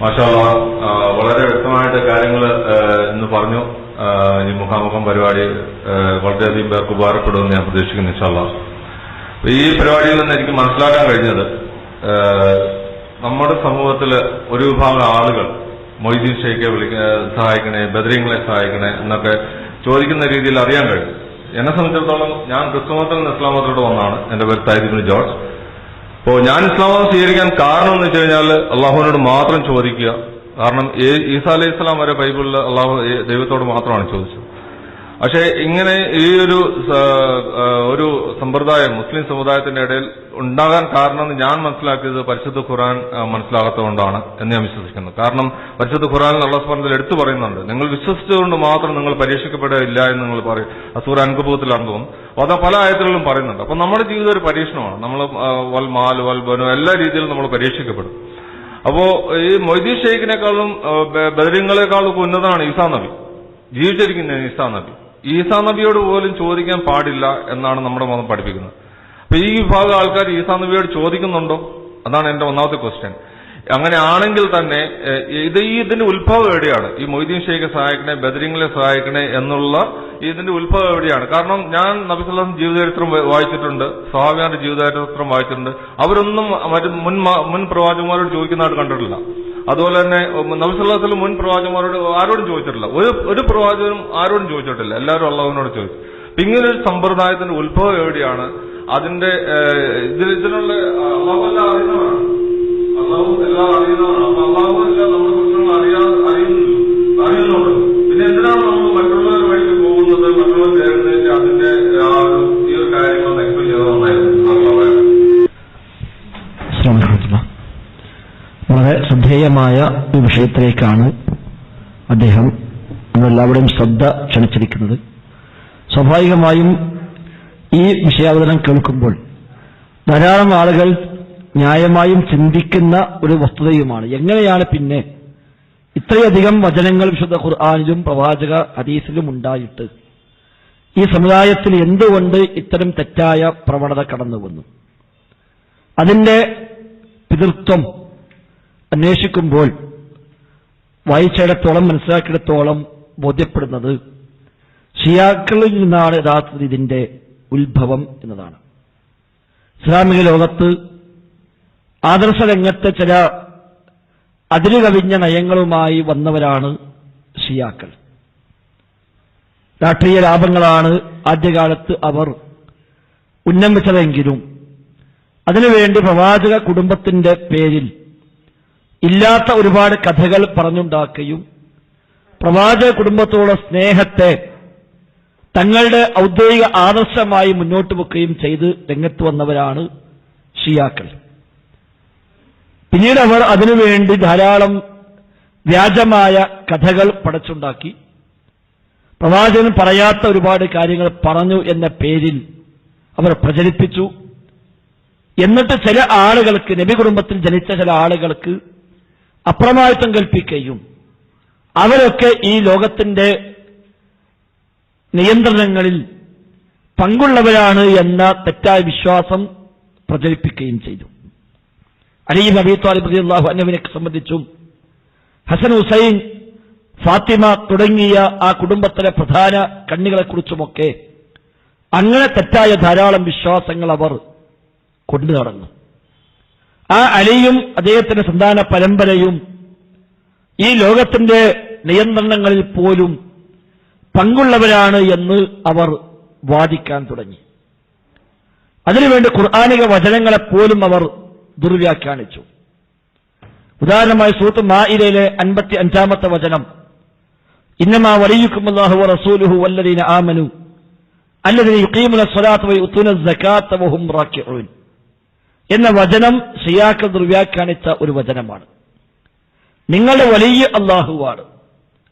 മാഷാ വളരെ വ്യക്തമായിട്ട് കാര്യങ്ങൾ ഇന്ന് പറഞ്ഞു. ഈ മുഖാമുഖം പരിപാടി വളരെയധികം പേർക്ക് ഉപകാരപ്പെടുമെന്ന് ഞാൻ പ്രതീക്ഷിക്കുന്നു ഇൻഷാള്ള ഈ പരിപാടിയിൽ നിന്ന് എനിക്ക് മനസ്സിലാക്കാൻ കഴിഞ്ഞത് നമ്മുടെ സമൂഹത്തിൽ ഒരു വിഭാഗം ആളുകൾ മൊയ്തീൻ ഷെയ്ഖെ വിളിക്ക സഹായിക്കണേ ബദരീങ്ങളെ സഹായിക്കണേ എന്നൊക്കെ ചോദിക്കുന്ന രീതിയിൽ അറിയാൻ കഴിഞ്ഞു. എന്നെ സംബന്ധിച്ചിടത്തോളം ഞാൻ ക്രിസ്തുമതത്തിൽ നിന്ന് ഇസ്ലാമത്തിലോട്ട് വന്നാണ്. എന്റെ പേര് താരിബിന് ജോർജ്. അപ്പോ ഞാൻ ഇസ്ലാം സ്വീകരിക്കാൻ കാരണം എന്ന് വെച്ച് കഴിഞ്ഞാൽ അള്ളാഹുവിനോട് മാത്രം ചോദിക്കുക. കാരണം ഈസാ അലൈഹി ഇസ്ലാം വരെ ബൈബിളിൽ അള്ളാഹു ദൈവത്തോട് മാത്രമാണ് ചോദിച്ചത്. പക്ഷേ ഇങ്ങനെ ഈ ഒരു ഒരു സമ്പ്രദായം മുസ്ലിം സമുദായത്തിന്റെ ഇടയിൽ ഉണ്ടാകാൻ കാരണം ഞാൻ മനസ്സിലാക്കിയത് പരിശുദ്ധ ഖുറാൻ മനസ്സിലാകാത്തതുകൊണ്ടാണ് എന്ന് ഞാൻ വിശ്വസിക്കുന്നു. കാരണം പരിശുദ്ധ ഖുറാനിൽ അള്ളാഹ് സ്മരണത്തിൽ എടുത്തു പറയുന്നുണ്ട് നിങ്ങൾ വിശ്വസിച്ചുകൊണ്ട് മാത്രം നിങ്ങൾ പരീക്ഷിക്കപ്പെടുകയില്ല എന്ന് നിങ്ങൾ പറയും. അസൂർ അൻകബൂത്തിലാണെന്ന് തോന്നുന്നു. അത് പല ആയത്തുകളിലും പറയുന്നുണ്ട്. അപ്പൊ നമ്മുടെ ജീവിതം ഒരു പരീക്ഷണമാണ്. നമ്മൾ വൽ മാൽ വൽ ബനു എല്ലാ രീതിയിലും നമ്മൾ പരീക്ഷിക്കപ്പെടും. അപ്പോ ഈ മൊയ്തീ ഷെയ്ഖിനേക്കാളും ബദരിങ്ങളെക്കാളും ഉന്നതമാണ് ഈസാ നബി. ജീവിച്ചിരിക്കുന്ന ഈസാ നബി. ഈസാ നബിയോട് പോലും ചോദിക്കാൻ പാടില്ല എന്നാണ് നമ്മുടെ മതം പഠിപ്പിക്കുന്നത്. അപ്പൊ ഈ വിഭാഗം ആൾക്കാർ ഈസാ നബിയോട് ചോദിക്കുന്നുണ്ടോ? അതാണ് എന്റെ ഒന്നാമത്തെ ക്വസ്റ്റ്യൻ അങ്ങനെ ആണെങ്കിൽ തന്നെ ഇത് ഈ ഇതിന്റെ ഉത്ഭവം എവിടെയാണ്? ഈ മൊയ്തീൻ ഷെയ്ഖെ സഹായിക്കണേ ബദരിങ്ങളെ സഹായിക്കണേ എന്നുള്ള ഇതിന്റെ ഉത്ഭവം എവിടെയാണ്? കാരണം ഞാൻ നബിസ്വല്ലാസ് ജീവചരിത്രം വായിച്ചിട്ടുണ്ട് സ്വഹാബിയാന്റെ ജീവചരിത്രം വായിച്ചിട്ടുണ്ട്. അവരൊന്നും മറ്റു മുൻ മുൻ പ്രവാചകന്മാരോട് ചോദിക്കുന്നതായിട്ട് കണ്ടിട്ടില്ല. അതുപോലെ തന്നെ നബിസ്വല്ലാസിലും മുൻ പ്രവാചകന്മാരോട് ആരോടും ചോദിച്ചിട്ടില്ല. ഒരു ഒരു പ്രവാചകനും ആരോടും ചോദിച്ചിട്ടില്ല. എല്ലാവരും അള്ളാഹുവിനോട് ചോദിച്ചു. അപ്പൊ ഒരു സമ്പ്രദായത്തിന്റെ ഉത്ഭവം എവിടെയാണ്? അതിന്റെ ഇതിൽ ഇതിനുള്ള അള്ളാഹു എല്ലാം അറിയുന്നതാണ് അള്ളാഹു എല്ലാം അറിയുന്നതാണ് അപ്പൊ അള്ളാഹു എല്ലാം നമ്മുടെ കുറിച്ചുള്ള അറിയാ അറിയുന്നു അറിയുന്നുണ്ട്. പിന്നെ എന്തിനാണ് നമ്മൾ മറ്റുള്ളവർ വഴിക്ക് പോകുന്നത്? മറ്റുള്ളവർ ചേർന്നിട്ട് അതിന്റെ ആ ഒരു ഈ ഒരു കാര്യങ്ങൾ എക്സ്പ്ലെയിൻ ചെയ്ത് നന്നായിരുന്നു. അള്ളാഹു ശ്രദ്ധേയമായ ഒരു വിഷയത്തിലേക്കാണ് അദ്ദേഹം നമ്മളെല്ലാവരുടെയും ശ്രദ്ധ ക്ഷണിച്ചിരിക്കുന്നത്. സ്വാഭാവികമായും ഈ വിഷയാവതരണം കേൾക്കുമ്പോൾ ധാരാളം ആളുകൾ ന്യായമായും ചിന്തിക്കുന്ന ഒരു വസ്തുതയുമാണ്. എങ്ങനെയാണ് പിന്നെ ഇത്രയധികം വചനങ്ങൾ വിശുദ്ധ ഖുർആാനിലും പ്രവാചക ഹദീസിലും ഉണ്ടായിട്ട് ഈ സമുദായത്തിൽ എന്തുകൊണ്ട് ഇത്തരം തെറ്റായ പ്രവണത കടന്നു വന്നു അതിന്റെ പിതൃത്വം അന്വേഷിക്കുമ്പോൾ വായിച്ചിടത്തോളം മനസ്സിലാക്കിയിടത്തോളം ബോധ്യപ്പെടുന്നത് ഷിയാക്കളിൽ നിന്നാണ് യഥാർത്ഥത്തിൽ ഇതിന്റെ ഉത്ഭവം എന്നതാണ്. ഇസ്ലാമിക ലോകത്ത് ആദർശ രംഗത്തെ ചില അതിരുകവിഞ്ഞ നയങ്ങളുമായി വന്നവരാണ് ഷിയാക്കൾ. രാഷ്ട്രീയ ലാഭങ്ങളാണ് ആദ്യകാലത്ത് അവർ ഉന്നമിച്ചതെങ്കിലും അതിനുവേണ്ടി പ്രവാചക കുടുംബത്തിന്റെ പേരിൽ ഇല്ലാത്ത ഒരുപാട് കഥകൾ പറഞ്ഞുണ്ടാക്കുകയും പ്രവാചക കുടുംബത്തോടുള്ള സ്നേഹത്തെ തങ്ങളുടെ ഔദ്യോഗിക ആദർശമായി മുന്നോട്ട് വെക്കുകയും ചെയ്ത് രംഗത്ത് വന്നവരാണ് ഷിയാക്കൾ. പിന്നീട് അവർ അതിനുവേണ്ടി ധാരാളം വ്യാജമായ കഥകൾ പടച്ചുണ്ടാക്കി. പ്രവാചകൻ പറയാത്ത ഒരുപാട് കാര്യങ്ങൾ പറഞ്ഞു എന്ന പേരിൽ അവർ പ്രചരിപ്പിച്ചു. എന്നിട്ട് ചില ആളുകൾക്ക് നബി കുടുംബത്തിൽ ജനിച്ച ചില ആളുകൾക്ക് അപ്രമാദിത്വം കൽപ്പിക്കുകയും അവരൊക്കെ ഈ ലോകത്തിന്റെ നിയന്ത്രണങ്ങളിൽ പങ്കുള്ളവരാണ് എന്ന തെറ്റായ വിശ്വാസം പ്രചരിപ്പിക്കുകയും ചെയ്തു. അലി നബി താലിബ് അള്ളാഹു അൻഹുവിനെ സംബന്ധിച്ചും ഹസൻ ഹുസൈൻ ഫാത്തിമ തുടങ്ങിയ ആ കുടുംബത്തിലെ പ്രധാന കണ്ണികളെക്കുറിച്ചുമൊക്കെ അങ്ങനെ തെറ്റായ ധാരാളം വിശ്വാസങ്ങൾ അവർ കൊണ്ടു നടന്നു. ആ അലിയും അദ്ദേഹത്തിന്റെ സന്താന പരമ്പരയും ഈ ലോകത്തിന്റെ നിയന്ത്രണങ്ങളിൽ പോലും പങ്കുള്ളവരാണ് എന്ന് അവർ വാദിക്കാൻ തുടങ്ങി. അതിനുവേണ്ടി ഖുർആാനിക വചനങ്ങളെപ്പോലും അവർ ദുർവ്യാഖ്യാനിച്ചു. ഉദാഹരണമായി സൂത്ത് മായിരയിലെ അൻപത്തി അഞ്ചാമത്തെ വചനം ഇന്നമാ വലിയുക്കുമുല്ലാഹു റസൂലുഹു വല്ലദീന ആമനു അല്ലദീന യുഖീമുന സ്വലാത്ത് സകാത്ത വഹും റാക്കിഊൻ എന്ന വചനം സിയാക്കൾ ദുർവ്യാഖ്യാനിച്ച ഒരു വചനമാണ്. നിങ്ങളുടെ വലിയ അള്ളാഹുവാണ്.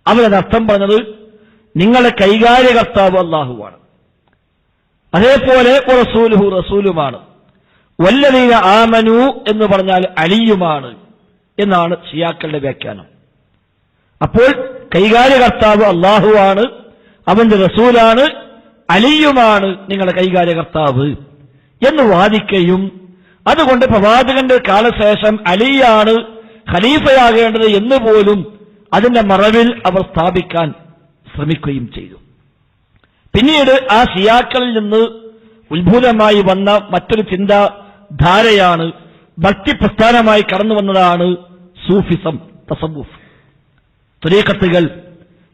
അവരതർത്ഥം പറഞ്ഞത് നിങ്ങളുടെ കൈകാര്യകർത്താവ് അള്ളാഹുവാണ്. അതേപോലെ റസൂലുഹു റസൂലുമാണ്. വല്ലതീന ആമനു എന്ന് പറഞ്ഞാൽ അലിയുമാണ് എന്നാണ് ഷിയാക്കളുടെ വ്യാഖ്യാനം. അപ്പോൾ കൈകാര്യകർത്താവ് അള്ളാഹുവാണ് അവന്റെ റസൂലാണ് അലിയുമാണ് നിങ്ങളുടെ കൈകാര്യകർത്താവ് എന്ന് വാദിക്കുകയും അതുകൊണ്ട് പ്രവാചകന്റെ കാലശേഷം അലിയാണ് ഖലീഫയാകേണ്ടത് എന്ന് പോലും അതിന്റെ മറവിൽ അവർ സ്ഥാപിക്കാൻ ശ്രമിക്കുകയും ചെയ്തു. പിന്നീട് ആ ഷിയാക്കളിൽ നിന്ന് ഉത്ഭൂതമായി വന്ന മറ്റൊരു ചിന്താധാരയാണ് ഭക്തി പ്രസ്ഥാനമായി കടന്നു വന്നതാണ് സൂഫിസം തസബൂഫ് തുരീക്കത്തുകൾ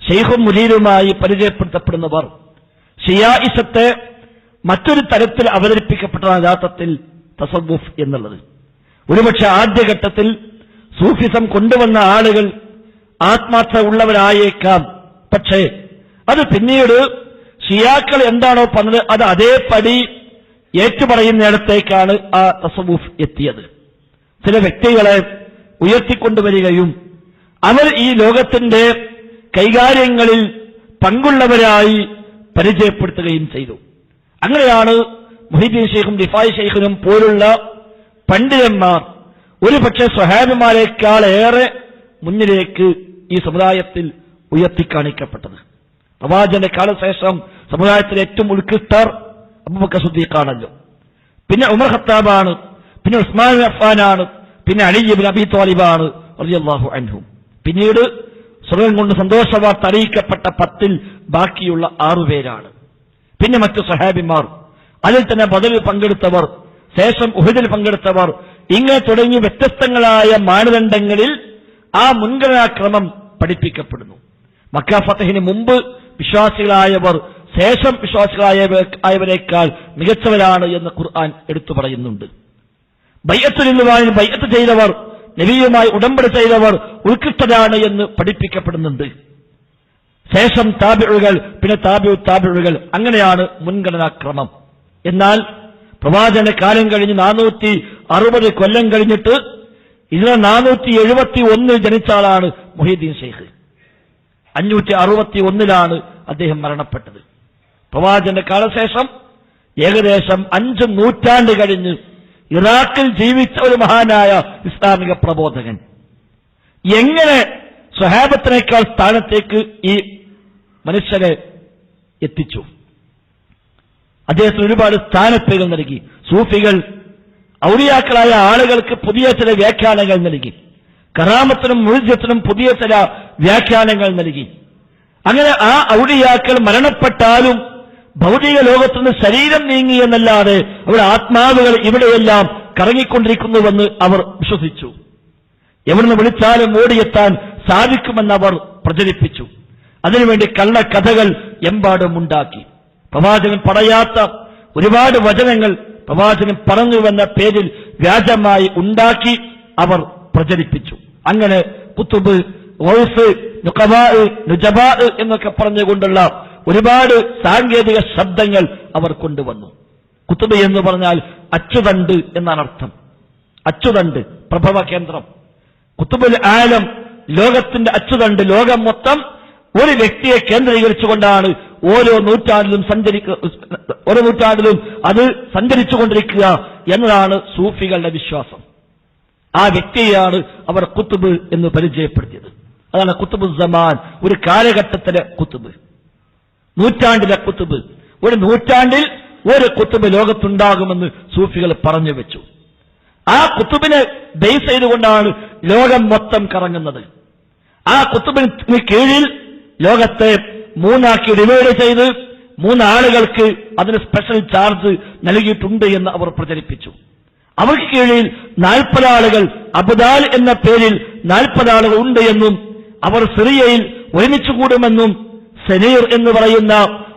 ഷെയ്ഖും മുരീരുമായി പരിചയപ്പെടുത്തപ്പെടുന്നവർ ഷിയായിസത്തെ മറ്റൊരു തരത്തിൽ അവതരിപ്പിക്കപ്പെട്ട യഥാർത്ഥത്തിൽ തസവുഫ് എന്നുള്ളത്. ഒരുപക്ഷെ ആദ്യഘട്ടത്തിൽ സൂഫിസം കൊണ്ടുവന്ന ആളുകൾ ആത്മാർത്ഥ ഉള്ളവരായേക്കാം. പക്ഷേ അത് പിന്നീട് ഷിയാക്കൾ എന്താണോ പറഞ്ഞത് അത് അതേപടി ഏറ്റുപറയുന്നിടത്തേക്കാണ് ആ തസവുഫ് എത്തിയത്. ചില വ്യക്തികളെ ഉയർത്തിക്കൊണ്ടുവരികയും അവർ ഈ ലോകത്തിന്റെ കൈകാര്യങ്ങളിൽ പങ്കുള്ളവരായി പരിചയപ്പെടുത്തുകയും ചെയ്തു. അങ്ങനെയാണ് മുഹിദ്ദീൻ ഷെയ്ഖും ദിഫായ് ഷെയ്ഖിനും പോലുള്ള പണ്ഡിതന്മാർ ഒരുപക്ഷെ സ്വഹാബിമാരെക്കാളേറെ മുന്നിലേക്ക് ഈ സമുദായത്തിൽ ഉയർത്തിക്കാണിക്കപ്പെട്ടത്. പ്രവാചന്റെ കാലശേഷം സമുദായത്തിലെ ഏറ്റവും ഉത്കൃഷ്ടർ അബൂബക്കർ സുദ്ദീഖാണല്ലോ. പിന്നെ ഉമർ ഖത്താബാണ് പിന്നെ ഉസ്മാൻ അഫ്ഫാനാണ് പിന്നെ അലിബിൻ അബി താലിബാണ് റളിയല്ലാഹു അൻഹു. പിന്നീട് സ്വർഗം കൊണ്ട് സന്തോഷവാർത്ത അറിയിക്കപ്പെട്ട പത്തിൽ ബാക്കിയുള്ള ആറുപേരാണ്. പിന്നെ മറ്റു സഹാബിമാർ അതിൽ തന്നെ ബദലിൽ പങ്കെടുത്തവർ ശേഷം ഉഹദിൽ പങ്കെടുത്തവർ ഇങ്ങനെ തുടങ്ങി വ്യത്യസ്തങ്ങളായ മാനദണ്ഡങ്ങളിൽ ആ മുൻഗണനാക്രമം പഠിപ്പിക്കപ്പെടുന്നു. മക്ക ഫത്തഹിന് മുമ്പ് വിശ്വാസികളായവർ ശേഷം വിശ്വാസികളായവരെക്കാൾ മികച്ചവരാണ് എന്ന് ഖുർആൻ എടുത്തു പറയുന്നുണ്ട്. ബയ്യത്ത് നിന്നുവാൻ ബയ്യത്ത് ചെയ്തവർ നബിയുമായി ഉടമ്പടി ചെയ്തവർ ഉത്കൃഷ്ടരാണ് എന്ന് പഠിപ്പിക്കപ്പെടുന്നുണ്ട്. ശേഷം താബിഴുകൾ പിന്നെ താബിഉ താബിഴുകൾ അങ്ങനെയാണ് മുൻഗണനാക്രമം. എന്നാൽ പ്രവാചന കാലം കഴിഞ്ഞ് നാനൂറ്റി അറുപത് കൊല്ലം കഴിഞ്ഞിട്ട് ഇതിന് നാനൂറ്റി എഴുപത്തി ഒന്നിൽ ജനിച്ച ആളാണ് മൊഹീദ്ദീൻ ഷെയ്ഖ്. അഞ്ഞൂറ്റി അറുപത്തി ഒന്നിലാണ് അദ്ദേഹം മരണപ്പെട്ടത്. പ്രവാചന്റെ കാലശേഷം ഏകദേശം അഞ്ച് നൂറ്റാണ്ട് കഴിഞ്ഞ് ഇറാഖിൽ ജീവിച്ച ഒരു മഹാനായ ഇസ്ലാമിക പ്രബോധകൻ. എങ്ങനെ സ്വഹാബത്തിനേക്കാൾ സ്ഥാനത്തേക്ക് ഈ മനുഷ്യനെ എത്തിച്ചു? അദ്ദേഹത്തിന് ഒരുപാട് സ്ഥാനപ്പേരുകൾ നൽകി. സൂഫികൾ ഔറിയാക്കളായ ആളുകൾക്ക് പുതിയ ചില വ്യാഖ്യാനങ്ങൾ നൽകി. കറാമത്തിനും മുഴുജത്തിനും പുതിയ ചില വ്യാഖ്യാനങ്ങൾ നൽകി. അങ്ങനെ ആ ഔലിയാക്കൾ മരണപ്പെട്ടാലും ഭൗതിക ലോകത്തുനിന്ന് ശരീരം നീങ്ങി എന്നല്ലാതെ അവരുടെ ആത്മാവുകൾ ഇവിടെയെല്ലാം കറങ്ങിക്കൊണ്ടിരിക്കുന്നുവെന്ന് അവർ വിശ്വസിച്ചു. എവിടുന്ന് വിളിച്ചാലും ഓടിയെത്താൻ സാധിക്കുമെന്ന് അവർ പ്രചരിപ്പിച്ചു. അതിനുവേണ്ടി കള്ളക്കഥകൾ എമ്പാടും ഉണ്ടാക്കി പ്രവാചകൻ പറയാത്ത ഒരുപാട് വചനങ്ങൾ പ്രവാചകൻ പറഞ്ഞുവെന്ന പേരിൽ വ്യാജമായി ഉണ്ടാക്കി അവർ പ്രചരിപ്പിച്ചു. അങ്ങനെ കുത്തുബ് വൗസ് നുജബാ എന്നൊക്കെ പറഞ്ഞുകൊണ്ടുള്ള ഒരുപാട് സാങ്കേതിക ശബ്ദങ്ങൾ അവർ കൊണ്ടുവന്നു. കുത്തുബ് എന്ന് പറഞ്ഞാൽ അച്ചുതണ്ട് എന്നാണ് അർത്ഥം. അച്ചുതണ്ട് പ്രഭവ കേന്ദ്രം. കുത്തുബുൽ ആലം ലോകത്തിന്റെ അച്ചുതണ്ട് ലോകം മൊത്തം ഒരു വ്യക്തിയെ കേന്ദ്രീകരിച്ചുകൊണ്ടാണ് ഓരോ നൂറ്റാണ്ടിലും സഞ്ചരിക്ക ഓരോ നൂറ്റാണ്ടിലും അത് സഞ്ചരിച്ചുകൊണ്ടിരിക്കുക എന്നതാണ് സൂഫികളുടെ വിശ്വാസം. ആ വ്യക്തിയെയാണ് അവർ കുത്തുബ് എന്ന് പരിചയപ്പെടുത്തിയത്. അതാണ് കുത്തുബ് സമാൻ ഒരു കാലഘട്ടത്തിലെ കുത്തുബ്. നൂറ്റാണ്ടിലെ കുത്തുബ്. ഒരു നൂറ്റാണ്ടിൽ ഒരു കുത്തുബ് ലോകത്തുണ്ടാകുമെന്ന് സൂഫികൾ പറഞ്ഞു വെച്ചു. ആ കുത്തുബിനെ ബേസ് ചെയ്തുകൊണ്ടാണ് ലോകം മൊത്തം കറങ്ങുന്നത്. ആ കുത്തുബിന് കീഴിൽ ലോകത്തെ മൂന്നാക്കി ഡിവൈഡ് ചെയ്ത് മൂന്നാളുകൾക്ക് അതിന് സ്പെഷ്യൽ ചാർജ് നൽകിയിട്ടുണ്ട് എന്ന് അവർ പ്രചരിപ്പിച്ചു. അവർക്ക് കീഴിൽ നാൽപ്പത് ആളുകൾ അബുദാൽ എന്ന പേരിൽ നാൽപ്പത് ആളുകൾ ഉണ്ട് എന്നും അവർ സിറിയയിൽ ഒരുമിച്ച് കൂടുമെന്നും സെനീർ എന്ന് പറയുന്ന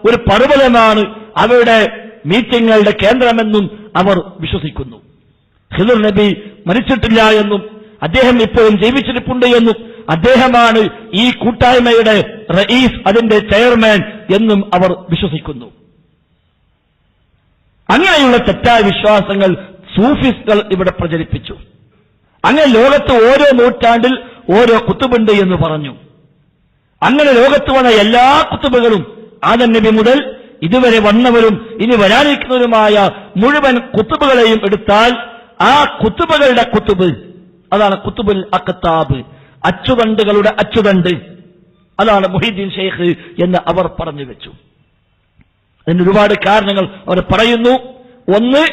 ഒരു പർവതമാണ് അവരുടെ മീറ്റിങ്ങുകളുടെ കേന്ദ്രമെന്നും അവർ വിശ്വസിക്കുന്നു. ഹിദർ നബി മരിച്ചിട്ടില്ല എന്നും അദ്ദേഹം ഇപ്പോഴും ജീവിച്ചിരിപ്പുണ്ട് എന്നും അദ്ദേഹമാണ് ഈ കൂട്ടായ്മയുടെ റയീസ് അതിന്റെ ചെയർമാൻ എന്നും അവർ വിശ്വസിക്കുന്നു. അങ്ങനെയുള്ള തെറ്റായ വിശ്വാസങ്ങൾ സൂഫിസ്കൾ ഇവിടെ പ്രചരിപ്പിച്ചു. അങ്ങനെ ലോകത്ത് ഓരോ നൂറ്റാണ്ടിൽ ഓരോ കുത്തുബുണ്ട് എന്ന് പറഞ്ഞു. അങ്ങനെ ലോകത്ത് വന്ന എല്ലാ കുത്തുബുകളും ആദം നബി മുതൽ ഇതുവരെ വന്നവരും ഇനി വരാനിരിക്കുന്നവരുമായ മുഴുവൻ കുത്തുബുകളെയും എടുത്താൽ ആ കുത്തുബുകളുടെ കുത്തുബ് അതാണ് കുത്തുബുൽ അക്കത്താബ് അച്ചുതണ്ടുകളുടെ അച്ചുതണ്ട്. അതാണ് മുഹീദ്ദീൻ ഷെയ്ഖ് എന്ന് അവർ പറഞ്ഞു വെച്ചു. അതിന് ഒരുപാട് കാരണങ്ങൾ അവർ പറയുന്നു. ഒന്ന്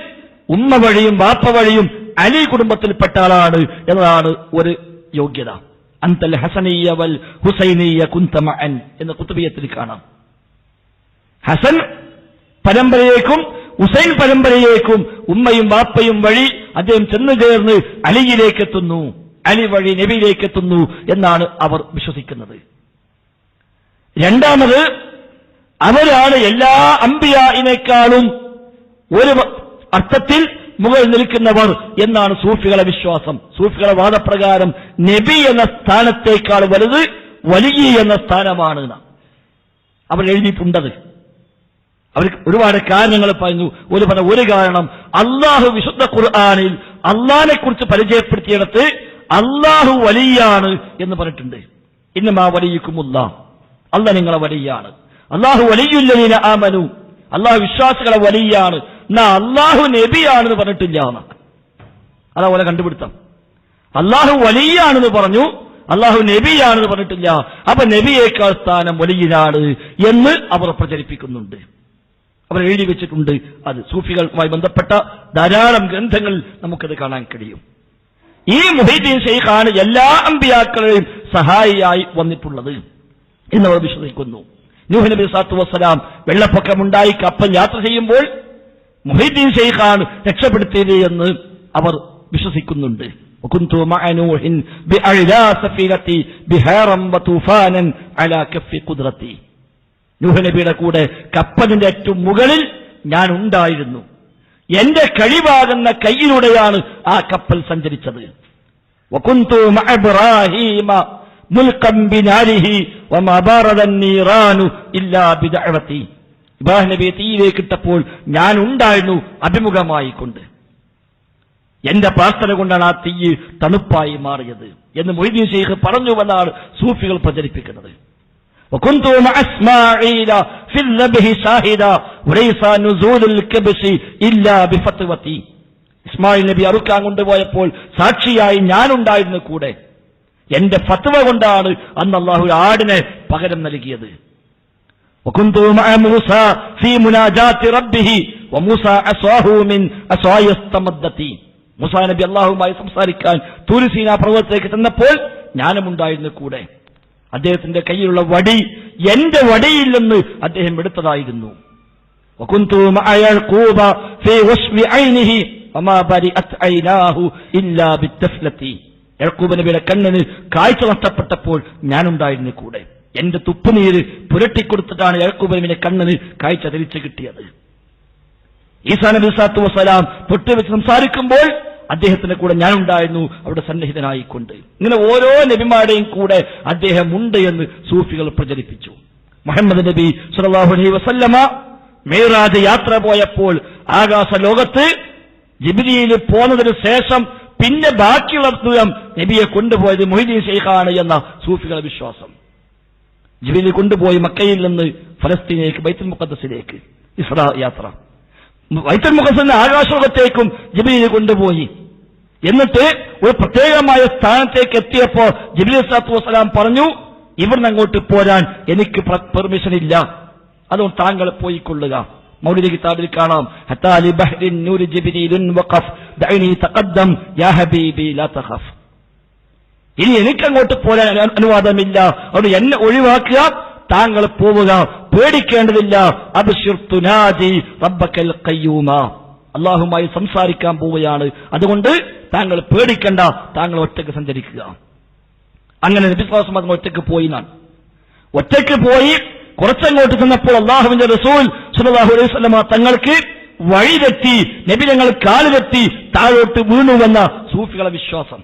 ഉമ്മ വഴിയും ബാപ്പ വഴിയും അലി കുടുംബത്തിൽപ്പെട്ട ആളാണ് എന്നതാണ് ഒരു യോഗ്യത. അന്തൽ ഹസനീയ വൽ ഹുസൈനീയ കുന്തമഅൻ എന്ന കുത്തുബിയത്തിൽ കാണാം. ഹസൻ പരമ്പരയേക്കും ഹുസൈൻ പരമ്പരയേക്കും ഉമ്മയും വാപ്പയും വഴി അദ്ദേഹം ചെന്നു ചേർന്ന് അലിയിലേക്ക് എത്തുന്നു അലി വഴി നബിയിലേക്ക് എത്തുന്നു എന്നാണ് അവർ വിശ്വസിക്കുന്നത്. രണ്ടാമത് അവരാണ് എല്ലാ അമ്പിയായിനേക്കാളും ഒരു അർത്ഥത്തിൽ മുകളിൽ നിൽക്കുന്നവർ എന്നാണ് സൂഫികളെ വിശ്വാസം. സൂഫികളെ വാദപ്രകാരം നബി എന്ന സ്ഥാനത്തേക്കാൾ വലുത് വലിയ എന്ന സ്ഥാനമാണ്. അവർ എഴുതിയിട്ടുണ്ടത്. അവർ ഒരുപാട് കാരണങ്ങൾ പറഞ്ഞു ഒരു പറഞ്ഞ ഒരു കാരണം അള്ളാഹു വിശുദ്ധ ഖുർആാനിൽ അള്ളാഹിനെ കുറിച്ച് പരിചയപ്പെടുത്തിയിടത്ത് അള്ളാഹു വലിയാണ് എന്ന് പറഞ്ഞിട്ടുണ്ട്. ഇന്നമാ വലിയക്കുമുള്ള. അല്ല നിങ്ങളെ വലിയാണ്. അള്ളാഹു വലിയുല്ലീന ആമനു. അള്ളാഹു വിശ്വാസികളെ വലിയാണ്. എന്നാ അള്ളാഹു നബിയാണെന്ന് പറഞ്ഞിട്ടില്ല. എന്ന് അതാ പോലെ കണ്ടുപിടുത്തം. അള്ളാഹു വലിയാണെന്ന് പറഞ്ഞു. അള്ളാഹു നബിയാണെന്ന് പറഞ്ഞിട്ടില്ല. അപ്പൊ നബിയേക്കാൾ സ്ഥാനം വലിയനാണ് എന്ന് അവർ പ്രചരിപ്പിക്കുന്നുണ്ട്. അവർ എഴുതി വെച്ചിട്ടുണ്ട്. അത് സൂഫികളുമായി ബന്ധപ്പെട്ട ധാരാളം ഗ്രന്ഥങ്ങൾ നമുക്കത് കാണാൻ കഴിയും. ഈ മുഹൈദ്ദീൻ ഷെയ്ഖാണ് എല്ലാ അമ്പിയാക്കളെയും സഹായിയായി വന്നിട്ടുള്ളത് എന്നവർ വിശ്വസിക്കുന്നു നൂഹ് നബി സാത്തു വസ്സലാം വെള്ളപ്പൊക്കമുണ്ടായി കപ്പൽ യാത്ര ചെയ്യുമ്പോൾ മുഹൈദ്ദീൻ ഷെയ്ഖാണ് രക്ഷപ്പെടുത്തിയത് എന്ന് അവർ വിശ്വസിക്കുന്നുണ്ട് وكنت مع نوح بأعلى سفينتي بهارا وطوفانا على كف قدرتي നൂഹ് നബിയുടെ കൂടെ കപ്പലിന്റെ ഏറ്റവും മുകളിൽ ഞാൻ ഉണ്ടായിരുന്നു എന്റെ കഴിവാകുന്ന കൈയിലൂടെയാണ് ആ കപ്പൽ സഞ്ചരിച്ചത്. ഇബ്രാഹിം തീയിലേക്കിട്ടപ്പോൾ ഞാൻ ഉണ്ടായിരുന്നു അഭിമുഖമായി കൊണ്ട് എന്റെ പ്രാർത്ഥന കൊണ്ടാണ് ആ തീ തണുപ്പായി മാറിയത് എന്ന് മൊയ്തീൻ ഷെയ്ഖ് പറഞ്ഞുവെന്നാണ് സൂഫികൾ പ്രചരിപ്പിക്കുന്നത്. وكنت مع اسماعيل في الذبح شاهدا وليس نزول الكبش الا بفتوتي ഇസ്മായിൽ നബി അറുക്കാൻ കൊണ്ടുപോയപ്പോൾ സാക്ഷിയായി ഞാനുണ്ടായിരുന്നു കൂടെ എന്റെ ഫത്വ കൊണ്ടാണ് അന്ന് അള്ളാഹു ഒരു ആടിനെ പകരം നൽകിയത് وكنت مع موسى في مناجاة ربه وموسى عصاه من عصاي استمدت മൂസാ നബി അള്ളാഹുമായി സംസാരിക്കാൻ തൂരിസീന പർവ്വതത്തിലേക്ക് ചെന്നപ്പോൾ ഞാനും ഉണ്ടായിരുന്നു കൂടെ അദ്ദേഹത്തിന്റെ കയ്യിലുള്ള വടി എന്റെ വടിയില്ലെന്ന് അദ്ദേഹം എടുത്തതായിരുന്നു. യഴക്കൂബനബിയുടെ കണ്ണിന് കാഴ്ച നഷ്ടപ്പെട്ടപ്പോൾ ഞാനുണ്ടായിരുന്നു കൂടെ. എന്റെ തുപ്പുനീര് പുരട്ടിക്കൊടുത്തിട്ടാണ് യഴക്കൂബനബിന്റെ കണ്ണിന് കാഴ്ച തിരിച്ചു കിട്ടിയത്. ഈസാ നബി സാത്തു വസ്സലാം തൊട്ടുവെച്ച് സംസാരിക്കുമ്പോൾ അദ്ദേഹത്തിന്റെ കൂടെ ഞാനുണ്ടായിരുന്നു അവിടെ സന്നിഹിതനായിക്കൊണ്ട്. ഇങ്ങനെ ഓരോ നബിമാരുടെയും കൂടെ അദ്ദേഹം ഉണ്ട് എന്ന് സൂഫികൾ പ്രചരിപ്പിച്ചു. മുഹമ്മദ് നബി സുല്ലാഹു അലൈഹി വസല്ലമ മേറാജ് യാത്ര പോയപ്പോൾ ആകാശ ലോകത്ത് ജിബിലിയിൽ പോന്നതിന് ശേഷം പിന്നെ ബാക്കിയുള്ള ദൂരം നബിയെ കൊണ്ടുപോയത് മൊയ്തീൻ ഷെയ്ഖാണ് എന്ന സൂഫികളുടെ വിശ്വാസം. ജിബിലി കൊണ്ടുപോയി മക്കയിൽ നിന്ന് ഫലസ്തീനിലേക്ക് ബൈത്തുൽ മുഖദ്സിലേക്ക് ഇസ്രാ യാത്ര. ബൈത്തുൽ മുഖസന്നെ ആകാശലോകത്തേക്കും ജിബിലിനെ കൊണ്ടുപോയി. എന്നിട്ട് ഒരു പ്രത്യേകമായ സ്ഥാനത്തേക്ക് എത്തിയപ്പോ ജിബിലി സാത്തു വസ്സലാം പറഞ്ഞു ഇവിടുന്ന് അങ്ങോട്ട് പോരാൻ എനിക്ക് പെർമിഷൻ ഇല്ല. അതുകൊണ്ട് താങ്കൾ പോയിക്കൊള്ളുക. മൗലിക കിതാബിൽ കാണാം. ഇനി എനിക്കങ്ങോട്ട് പോരാൻ അനുവാദമില്ല. അതുകൊണ്ട് എന്നെ ഒഴിവാക്കുക താങ്കൾ പോവുക. പേടിക്കേണ്ടതില്ല. അബ്ശിർ റബ്ബക്കൽ കയ്യൂമ അള്ളാഹുമായി സംസാരിക്കാൻ പോവുകയാണ്. അതുകൊണ്ട് താങ്കൾ പേടിക്കണ്ട. താങ്കൾ ഒറ്റയ്ക്ക് സഞ്ചരിക്കുക. അങ്ങനെ നബിസ്വാസം ഒറ്റയ്ക്ക് ഒറ്റയ്ക്ക് പോയി നാൻ ഒറ്റയ്ക്ക് പോയി കുറച്ചങ്ങോട്ട് ചെന്നപ്പോൾ അള്ളാഹുവിന്റെ റസൂൽ സുലാഹു അലൈഹി വസല്ലമ തങ്ങൾക്ക് വഴി തെറ്റി നബി ഞങ്ങൾ കാൽ തെറ്റി താഴോട്ട് വീണുവെന്ന സൂഫികളെ വിശ്വാസം.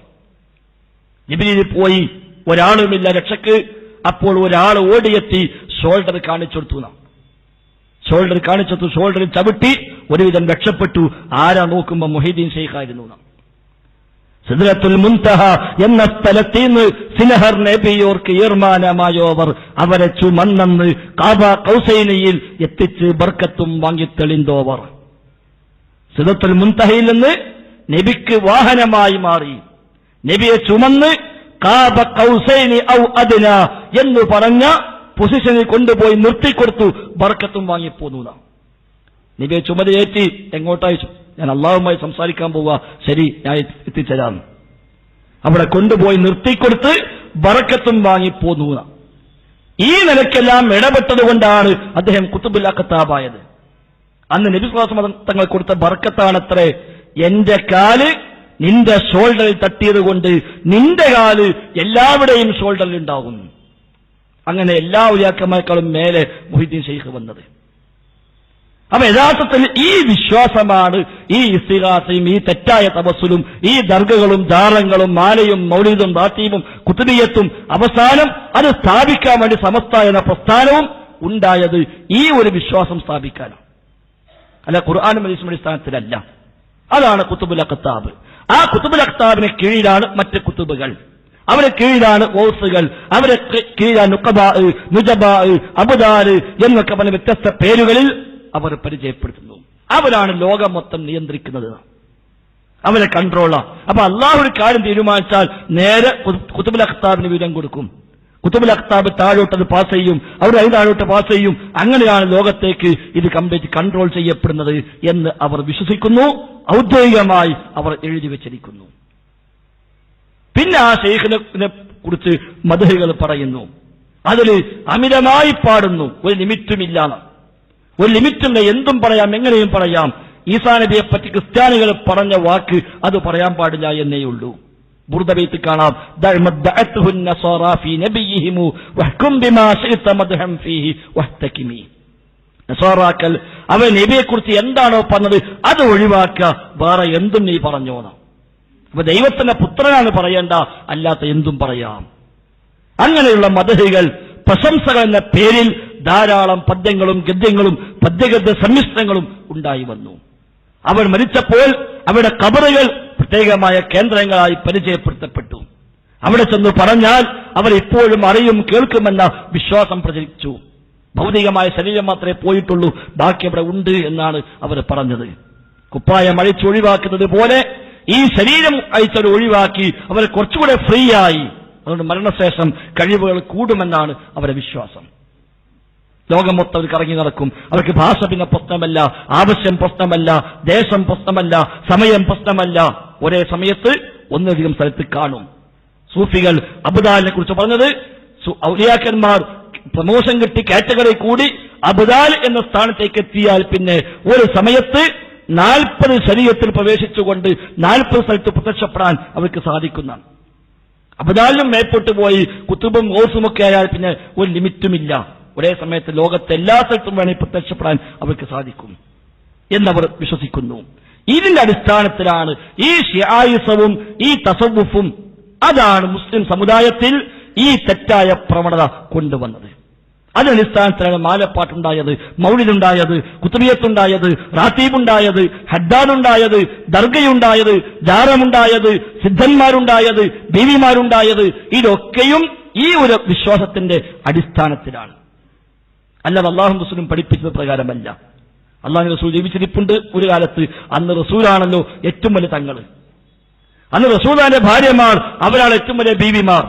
ജിബിലിയിൽ പോയി ഒരാളുമില്ല രക്ഷക്ക്. അപ്പോൾ ഒരാൾ ഓടിയെത്തി ഷോൾഡർ കാണിച്ചു കൊടുത്തു നാം ഷോൾഡർ കാണിച്ചെത്തു ഷോൾഡറിൽ ചവിട്ടി ഒരുവിധം രക്ഷപ്പെട്ടു. ആരാ നോക്കുമ്പോ മൊഹീദ്ദീൻ ഷെയ്ഖായിരുന്നു നാം. സിദ്രത്തുൽ മുൻതഹ എന്ന സ്ഥലത്ത് നിന്ന് സിനഹർ നബിയോർക്ക് ഈർമാനമായോവർ അവരെ ചുമന്നെന്ന് കാബ കൗസൈനയിൽ എത്തിച്ച് ബർക്കത്തും വാങ്ങിത്തെളിന്തോവർ. സിദത്തുൽ മുൻതഹയിൽ നിന്ന് നബിക്ക് വാഹനമായി മാറി. നബിയെ ചുമന്ന് കാബ കൗസൈനി ഔ അദന എന്ന് പറഞ്ഞ പൊസിഷനിൽ കൊണ്ടുപോയി നിർത്തിക്കൊടുത്തു. ബർക്കത്തും വാങ്ങിപ്പോന്നു നിവേ ചുമതലയേറ്റി എങ്ങോട്ടയച്ചു? ഞാൻ അള്ളാഹുമായി സംസാരിക്കാൻ പോവാ ശരി ഞാൻ എത്തിച്ചേരാം. അവിടെ കൊണ്ടുപോയി നിർത്തിക്കൊടുത്ത് ബറക്കത്തും വാങ്ങി പോന്നു ഈ നിലയ്ക്കെല്ലാം ഇടപെട്ടത് കൊണ്ടാണ് അദ്ദേഹം കുത്തുബുല്ല കത്താബായത് അന്ന് നബിസ്വാസം തങ്ങൾ കൊടുത്ത ബർക്കത്താണത്രേ. എന്റെ കാൽ നിന്റെ ഷോൾഡറിൽ തട്ടിയത് കൊണ്ട് നിന്റെ കാൽ എല്ലാവരുടെയും ഷോൾഡറിൽ ഉണ്ടാകും. അങ്ങനെ എല്ലാ ഉയാക്കന്മാരെക്കാളും മേലെ മൊഹിദ്ദീൻ ഷെയ്ഖ് വന്നത്. അപ്പൊ യഥാർത്ഥത്തിൽ ഈ വിശ്വാസമാണ് ഈ ഇസ്തിഹാസയും ഈ തെറ്റായ തപസ്സിലും ഈ ദർഗകളും ദാറങ്ങളും മാലയും മൗലിദും ദാത്തീവും കുത്തുബിയത്തും അവസാനം അത് സ്ഥാപിക്കാൻ വേണ്ടി സമസ്ത എന്ന പ്രസ്ഥാനവും ഉണ്ടായത് ഈ ഒരു വിശ്വാസം സ്ഥാപിക്കാനാണ്. അല്ല ഖുർആാനും അടിസ്ഥാനത്തിലല്ല. അതാണ് കുത്തുബുൽ അഖത്താബ് ആ കുത്തുബുൽ അഖ്താബിന് കീഴിലാണ് മറ്റ് കുത്തുബുകൾ. അവരെ കീഴിലാണ് ഓസുകൾ അവരെ കീഴിലാണ് നുക്കബാ നുജബാ അബുദാർ എന്നൊക്കെ പല വ്യത്യസ്ത പേരുകളിൽ അവർ പരിചയപ്പെടുത്തുന്നു. അവരാണ് ലോകം മൊത്തം നിയന്ത്രിക്കുന്നത്. അവരെ കൺട്രോളാ അപ്പൊ അള്ളാഹു ഒരു കാര്യം തീരുമാനിച്ചാൽ നേരെ കുത്തുബുൽ അഖ്താബിന് വിവരം കൊടുക്കും. കുത്തുബുൽ അഖ്താബ് താഴോട്ട് അത് പാസ് ചെയ്യും അവർ അതിന് താഴോട്ട് പാസ് ചെയ്യും. അങ്ങനെയാണ് ലോകത്തേക്ക് ഇത് കംപ്ലീറ്റ് കൺട്രോൾ ചെയ്യപ്പെടുന്നത് എന്ന് അവർ വിശ്വസിക്കുന്നു ഔദ്യോഗികമായി അവർ എഴുതി വെച്ചിരിക്കുന്നു. പിന്നെ ആ ഷെയ്ഖിനെ കുറിച്ച് മധുഹകൾ പറയുന്നു. അതിൽ അമിതമായി പാടുന്നു ഒരു ലിമിറ്റുമില്ലാന്ന് ഒരു ലിമിറ്റും എന്തും പറയാം എങ്ങനെയും പറയാം. ഈസാ നബിയെ പറ്റി ക്രിസ്ത്യാനികൾ പറഞ്ഞ വാക്ക് അത് പറയാൻ പാടില്ല എന്നേ ഉള്ളൂ. ബുർദബൈത്ത് കാണാം. അവൻ നബിയെ കുറിച്ച് എന്താണോ പറഞ്ഞത്? അത് ഒഴിവാക്കുക. വേറെ എന്തും നീ പറഞ്ഞോണം. അപ്പൊ ദൈവത്തിന്റെ പുത്രനാണ് പറയേണ്ട. അല്ലാത്ത എന്തും പറയാം. അങ്ങനെയുള്ള മതഹികൾ പ്രശംസകൾ എന്ന പേരിൽ ധാരാളം പദ്യങ്ങളും ഗദ്യങ്ങളും പദ്യഗദ്യ സമ്മിശ്രങ്ങളും ഉണ്ടായി വന്നു. അവർ മരിച്ചപ്പോൾ അവരുടെ കബറുകൾ പ്രത്യേകമായ കേന്ദ്രങ്ങളായി പരിചയപ്പെടുത്തപ്പെട്ടു. അവിടെ ചെന്ന് പറഞ്ഞാൽ അവർ ഇപ്പോഴും അറിയും കേൾക്കുമെന്ന വിശ്വാസം പ്രചരിച്ചു. ഭൗതികമായ ശരീരം മാത്രമേ പോയിട്ടുള്ളൂ ബാക്കി അവിടെ ഉണ്ട് എന്നാണ് അവർ പറഞ്ഞത്. കുപ്പായം അഴിച്ച് ഒഴിവാക്കുന്നത് പോലെ ഈ ശരീരം അഴിച്ചവർ ഒഴിവാക്കി അവർ കുറച്ചുകൂടെ ഫ്രീ ആയി അതുകൊണ്ട് മരണശേഷം കഴിവുകൾ കൂടുമെന്നാണ് അവരുടെ വിശ്വാസം. ലോകം മൊത്തം അവർ കറങ്ങി നടക്കും. അവർക്ക് ഭാഷ പിന്നെ പ്രശ്നമല്ല. ആവശ്യം പ്രശ്നമല്ല. ദേശം പ്രശ്നമല്ല. സമയം പ്രശ്നമല്ല. ഒരേ സമയത്ത് ഒന്നധികം സ്ഥലത്ത് കാണും. സൂഫികൾ അബുദാലിനെ കുറിച്ച് പറഞ്ഞത് ഔലിയാക്കന്മാർ പ്രമോഷൻ കിട്ടി കാറ്റഗറി കൂടി അബുദാൽ എന്ന സ്ഥാനത്തേക്ക് എത്തിയാൽ പിന്നെ ഒരു സമയത്ത് നാൽപ്പത് ശരീരത്തിൽ പ്രവേശിച്ചുകൊണ്ട് നാൽപ്പത് സ്ഥലത്ത് പ്രത്യക്ഷപ്പെടാൻ അവർക്ക് സാധിക്കുന്നതാണ്. അബുദാലിനും മേപ്പോട്ട് പോയി കുത്തുബും ഓസുമൊക്കെ ആയാൽ പിന്നെ ഒരു ലിമിറ്റുമില്ല. ഒരേ സമയത്ത് ലോകത്തെ എല്ലാ സ്ഥലത്തും വേണേ പ്രത്യക്ഷപ്പെടാൻ അവർക്ക് സാധിക്കും എന്നവർ വിശ്വസിക്കുന്നു. ഇതിന്റെ അടിസ്ഥാനത്തിലാണ് ഈ ഷിയായുസവും ഈ തസവുഫും അതാണ് മുസ്ലിം സമുദായത്തിൽ ഈ തെറ്റായ പ്രവണത കൊണ്ടുവന്നത്. അതിനടിസ്ഥാനത്തിലാണ് മാലപ്പാട്ടുണ്ടായത് മൗലിനുണ്ടായത് കുത്തുബിയത്തുണ്ടായത് റാത്തീബുണ്ടായത് ഹദ്ദാദുണ്ടായത് ദർഗയുണ്ടായത് ജാറമുണ്ടായത് സിദ്ധന്മാരുണ്ടായത് ബീവിമാരുണ്ടായത് ഇതൊക്കെയും ഈ ഒരു വിശ്വാസത്തിന്റെ അടിസ്ഥാനത്തിലാണ്. അല്ലാതെ അള്ളാഹു റസൂലും പഠിപ്പിച്ചത് പ്രകാരമല്ല. അള്ളാഹു റസൂൽ ജീവിച്ചിരിപ്പുണ്ട് ഒരു കാലത്ത്. അന്ന് റസൂലാണല്ലോ ഏറ്റവും വലിയ തങ്ങൾ. അന്ന് റസൂലാന്റെ ഭാര്യമാർ അവരാണ് ഏറ്റവും വലിയ ബീവിമാർ.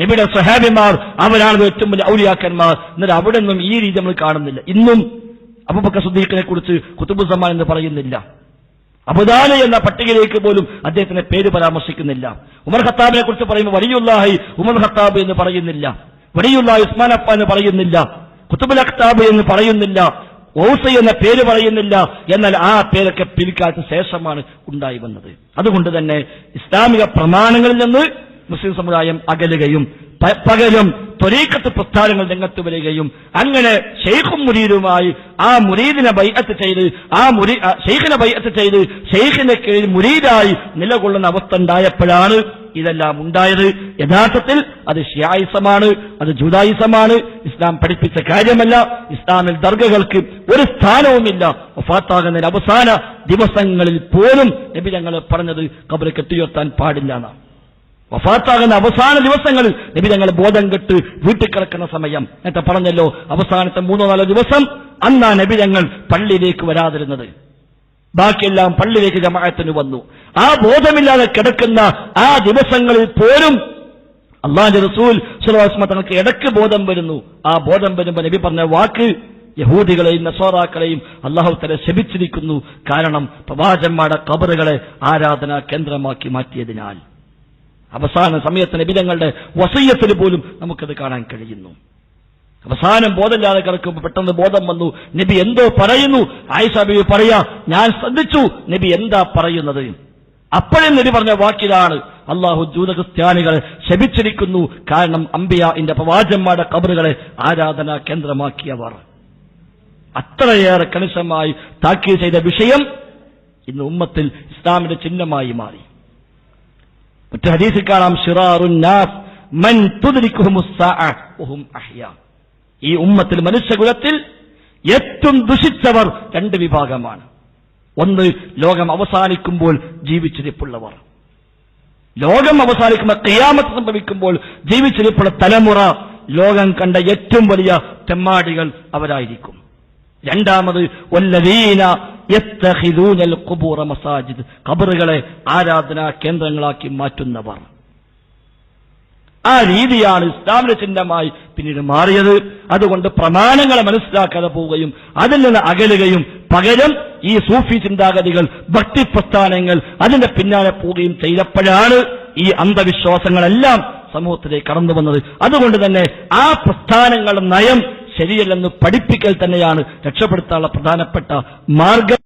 നബിയുടെ സഹാബിമാർ അവരാണ് ഏറ്റവും വലിയ ഔലിയാക്കന്മാർ. എന്നിട്ട് അവിടെ നിന്നും ഈ രീതി നമ്മൾ കാണുന്നില്ല. ഇന്നും അബുബക്ക സുദ്ദീഖിനെ കുറിച്ച് കുത്തുബുസമാൻ എന്ന് പറയുന്നില്ല. അബുദാന എന്ന പട്ടികയിലേക്ക് പോലും അദ്ദേഹത്തിന്റെ പേര് പരാമർശിക്കുന്നില്ല. ഉമർ ഖത്താബിനെ കുറിച്ച് പറയുമ്പോൾ വലിയുള്ളാഹി ഉമർ ഖത്താബ് എന്ന് പറയുന്നില്ല. വലിയുള്ള ഉസ്മാൻ അപ്പ എന്ന് പറയുന്നില്ല. കുത്തുബുൽ അഖ്താബ് എന്ന് പറയുന്നില്ല ഓസ എന്ന പേര് പറയുന്നില്ല എന്നാൽ ആ പേരൊക്കെ പിൽക്കാലത്ത് ശേഷമാണ് ഉണ്ടായി വന്നത്. അതുകൊണ്ട് തന്നെ ഇസ്ലാമിക പ്രമാണങ്ങളിൽ നിന്ന് മുസ്ലിം സമുദായം അകലുകയും പകലും ത്വരീക്കത്ത് പ്രസ്ഥാനങ്ങൾ രംഗത്ത് വരികയും അങ്ങനെ ഷെയ്ഖും മുരീദുമായി ആ മുരീദിനെ ബൈഅത്ത് ചെയ്ത് ആ മുരീ ഷെയ്ഖിനെ ബൈഅത്ത് ചെയ്ത് ഷെയ്ഖിന്റെ കീഴിൽ മുരീദായി നിലകൊള്ളുന്ന അവസ്ഥ ഉണ്ടായപ്പോഴാണ് ഇതെല്ലാം ഉണ്ടായത്. യഥാർത്ഥത്തിൽ അത് ഷിയായിസമാണ് അത് ജൂതായിസമാണ് ഇസ്ലാം പഠിപ്പിച്ച കാര്യമല്ല. ഇസ്ലാമിൽ ദർഗകൾക്ക് ഒരു സ്ഥാനവുമില്ല. വഫാത്താകുന്നതിന് അവസാന ദിവസങ്ങളിൽ പോലും നബി ഞങ്ങൾ പറഞ്ഞത് കബറ് കെട്ടിയുയർത്താൻ പാടില്ല എന്നാണ്. വഫാത്താകുന്ന അവസാന ദിവസങ്ങളിൽ നബി ഞങ്ങൾ ബോധം കെട്ട് വീട്ടിൽ കിടക്കുന്ന സമയം. നേരത്തെ പറഞ്ഞല്ലോ അവസാനത്തെ മൂന്നോ നാലോ ദിവസം അന്നാ നബി ഞങ്ങൾ പള്ളിയിലേക്ക് വരാതിരുന്നത്. ബാക്കിയെല്ലാം പള്ളിയിലേക്ക് ജമാഅത്തിന് വന്നു. ആ ബോധമില്ലാതെ കിടക്കുന്ന ആ ദിവസങ്ങളിൽ പോലും അള്ളാഹു റസൂൽ സുലവാസ്മ തങ്ങൾക്ക് ഇടയ്ക്ക് ബോധം വരുന്നു. ആ ബോധം വരുമ്പോൾ നബി പറഞ്ഞ വാക്ക് യഹൂദികളെയും നസോറാക്കളെയും അള്ളാഹു തല ശപിച്ചിരിക്കുന്നു. കാരണം പ്രവാചന്മാരുടെ കബറുകളെ ആരാധനാ കേന്ദ്രമാക്കി മാറ്റിയതിനാൽ. അവസാന സമയത്ത് നബിതങ്ങളുടെ വസയ്യത്തിൽ പോലും നമുക്കത് കാണാൻ കഴിയുന്നു. അവസാനം ബോധമില്ലാതെ കിടക്കുമ്പോൾ പെട്ടെന്ന് ബോധം വന്നു. നബി എന്തോ പറയുന്നു? ആയിഷ പറയാ ഞാൻ ശ്രദ്ധിച്ചു. നബി എന്താ പറയുന്നത്? അപ്പോഴും നബി പറഞ്ഞ വാക്കിലാണ്. അള്ളാഹു ജൂതക്രിസ്ത്യാനികളെ ശപിച്ചിരിക്കുന്നു. കാരണം അംബിയാന്റെ പ്രവാചന്മാരുടെ കബറുകളെ ആരാധനാ കേന്ദ്രമാക്കിയവർ. അത്രയേറെ കണിശമായി താക്കീത് ചെയ്ത വിഷയം ഇന്ന് ഉമ്മത്തിൽ ഇസ്ലാമിന്റെ ചിഹ്നമായി മാറി. മറ്റു ഹദീസിൽ കാണാം ഷിറാറുൻ നാസ് മൻ വഹും അഹ്യാ. ഈ ഉമ്മത്തിൽ മനുഷ്യകുലത്തിൽ ഏറ്റവും ദുഷിച്ചവർ രണ്ട് വിഭാഗമാണ്. ഒന്ന് ലോകം അവസാനിക്കുമ്പോൾ ജീവിച്ചിരിപ്പുള്ളവർ. ലോകം അവസാനിക്കുമ്പോൾ കയ്യാമത്ത് സംഭവിക്കുമ്പോൾ ജീവിച്ചിരിപ്പുള്ള തലമുറ ലോകം കണ്ട ഏറ്റവും വലിയ തെമ്മാടികൾ അവരായിരിക്കും. രണ്ടാമത് വല്ലദീന യത്തഖിദൂനൽ കുബൂറ മസാജിദ്. കബറുകളെ ആരാധനാ കേന്ദ്രങ്ങളാക്കി മാറ്റുന്നവർ. ആ രീതിയാണ് ഇസ്ലാമിന്റെ ചിഹ്നമായി പിന്നീട് മാറിയത്. അതുകൊണ്ട് പ്രമാണങ്ങളെ മനസ്സിലാക്കാതെ പോവുകയും അതിൽ നിന്ന് അകലുകയും പകരം ഈ സൂഫി ചിന്താഗതികൾ ഭക്തി പ്രസ്ഥാനങ്ങൾ അതിന്റെ പിന്നാലെ പോവുകയും ചെയ്തപ്പോഴാണ് ഈ അന്ധവിശ്വാസങ്ങളെല്ലാം സമൂഹത്തിലേക്ക് കടന്നു വന്നത്. അതുകൊണ്ട് തന്നെ ആ പ്രസ്ഥാനങ്ങളുടെ നയം ശരിയല്ലെന്ന് പഠിപ്പിക്കൽ തന്നെയാണ് രക്ഷപ്പെടുത്താനുള്ള പ്രധാനപ്പെട്ട മാർഗം.